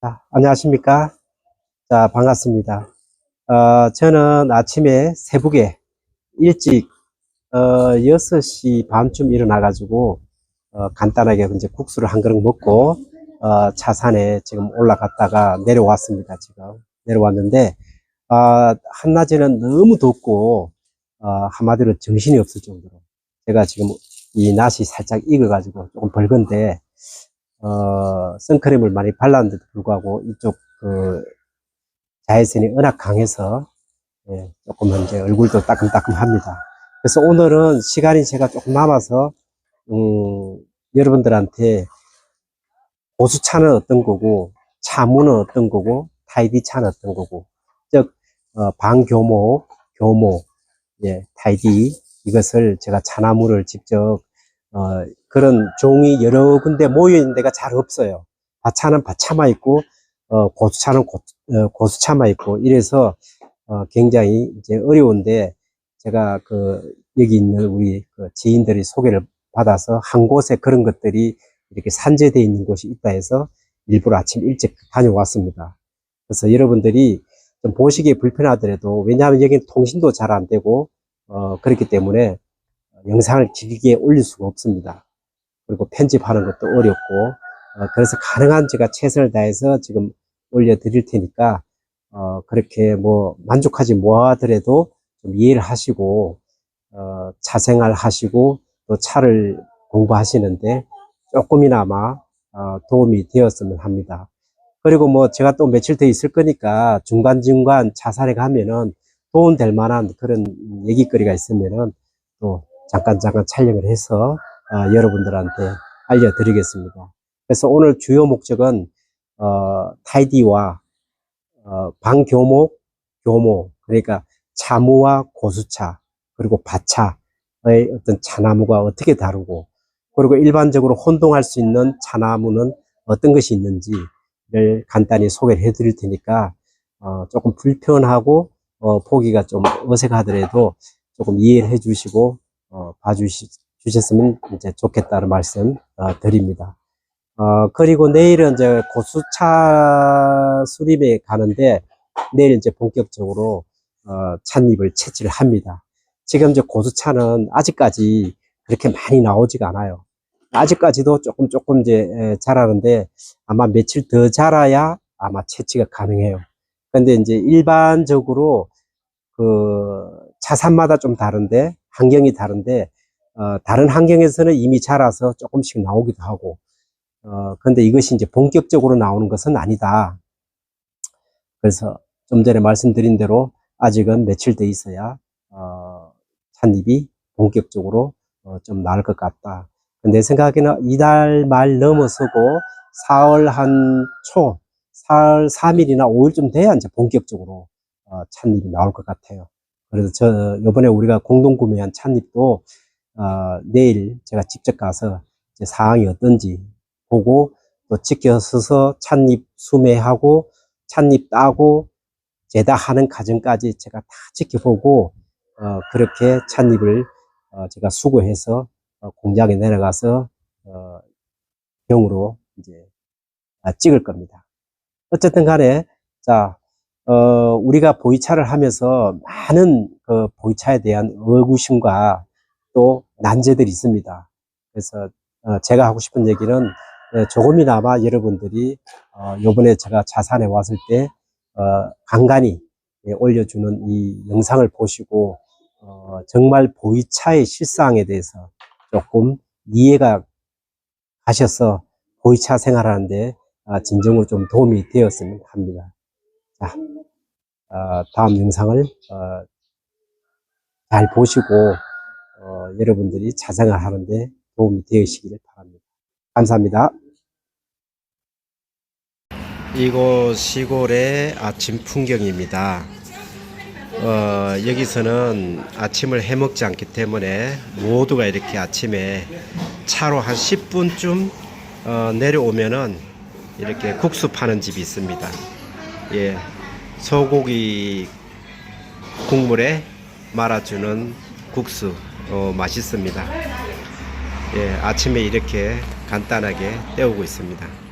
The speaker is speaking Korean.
자, 안녕하십니까? 자, 반갑습니다. 어, 저는 아침에 새벽에 일찍, 어, 6시 반쯤 일어나가지고, 어, 간단하게 이제 국수를 한 그릇 먹고, 어, 차산에 지금 올라갔다가 내려왔습니다, 지금. 내려왔는데, 아, 한낮에는 너무 덥고, 어, 한마디로 정신이 없을 정도로. 제가 지금 이 낯이 살짝 익어가지고 조금 벌건데, 어, 선크림을 많이 발랐는데도 불구하고 이쪽 그 자외선이 워낙 강해서 예, 조금 이제 얼굴도 따끔따끔합니다. 그래서 오늘은 시간이 제가 조금 남아서 음, 여러분들한테 보수차는 어떤 거고 차무는 어떤 거고 타이디 차는 어떤 거고 즉 어, 방교모, 교모, 예, 타이디 이것을 제가 차나무를 직접 어, 그런 종이 여러 군데 모여 있는 데가 잘 없어요. 밭차는 밭차만 있고, 어, 고수차는 고, 어, 고수차만 있고, 이래서, 어, 굉장히 이제 어려운데, 제가 그, 여기 있는 우리 그 지인들이 소개를 받아서 한 곳에 그런 것들이 이렇게 산재되어 있는 곳이 있다 해서 일부러 아침 일찍 다녀왔습니다. 그래서 여러분들이 좀 보시기에 불편하더라도, 왜냐하면 여기는 통신도 잘 안 되고, 어, 그렇기 때문에 영상을 길게 올릴 수가 없습니다. 그리고 편집하는 것도 어렵고, 어, 그래서 가능한 제가 최선을 다해서 지금 올려드릴 테니까, 어, 그렇게 뭐 만족하지 못하더라도 좀 이해를 하시고, 어, 차생활 하시고, 또 차를 공부하시는데 조금이나마 어, 도움이 되었으면 합니다. 그리고 뭐 제가 또 며칠 더 있을 거니까 중간중간 차산에 가면은 도움될 만한 그런 얘기거리가 있으면은 또 잠깐 잠깐 촬영을 해서 어, 여러분들한테 알려드리겠습니다. 그래서 오늘 주요 목적은 어, 타이디와 어, 방교목, 교모 그러니까 차무와 고수차 그리고 밭차의 어떤 차나무가 어떻게 다르고 그리고 일반적으로 혼동할 수 있는 차나무는 어떤 것이 있는지를 간단히 소개를 해드릴 테니까 어, 조금 불편하고 어, 보기가 좀 어색하더라도 조금 이해를 해주시고 어, 봐주셨으면 이제 좋겠다는 말씀 어, 드립니다. 어, 그리고 내일은 이제 고수차 수립에 가는데 내일 이제 본격적으로 어, 찻잎을 채취를 합니다. 지금 이제 고수차는 아직까지 그렇게 많이 나오지가 않아요. 아직까지도 조금 조금 이제 에, 자라는데 아마 며칠 더 자라야 아마 채취가 가능해요. 근데 이제 일반적으로 그 차산마다 좀 다른데 환경이 다른데 어, 다른 환경에서는 이미 자라서 조금씩 나오기도 하고 어, 근데 이것이 이제 본격적으로 나오는 것은 아니다. 그래서 좀 전에 말씀드린 대로 아직은 며칠 돼 있어야 어, 찻잎이 본격적으로 어, 좀 나을 것 같다. 내 생각에는 이달 말 넘어서고 4월 한 초, 4월 3일이나 5일쯤 돼야 이제 본격적으로 어, 찻잎이 나올 것 같아요. 그래서 저 요번에 우리가 공동 구매한 찻잎도 어, 내일 제가 직접 가서 이제 상황이 어떤지 보고 또 지켜서서 찻잎 수매하고 찻잎 따고 제다하는 과정까지 제가 다 지켜보고 어, 그렇게 찻잎을 어, 제가 수거해서 어, 공장에 내려가서 어, 병으로 이제 아, 찍을 겁니다. 어쨌든 간에 자 어, 우리가 보이차를 하면서 많은 그 보이차에 대한 의구심과 또 난제들이 있습니다. 그래서 어, 제가 하고 싶은 얘기는 예, 조금이나마 여러분들이 어, 요번에 제가 자산에 왔을 때 어, 간간히 예, 올려주는 이 영상을 보시고 어, 정말 보이차의 실상에 대해서 조금 이해가 가셔서 보이차 생활하는데 아, 진정으로 좀 도움이 되었으면 합니다. 자, 어, 다음 영상을 어, 잘 보시고 어, 여러분들이 자생을 하는데 도움이 되시기를 바랍니다. 감사합니다. 이곳 시골의 아침 풍경입니다. 어, 여기서는 아침을 해먹지 않기 때문에 모두가 이렇게 아침에 차로 한 10분쯤 어, 내려오면은 이렇게 국수 파는 집이 있습니다. 예, 소고기 국물에 말아주는 국수 어, 맛있습니다. 예, 아침에 이렇게 간단하게 때우고 있습니다.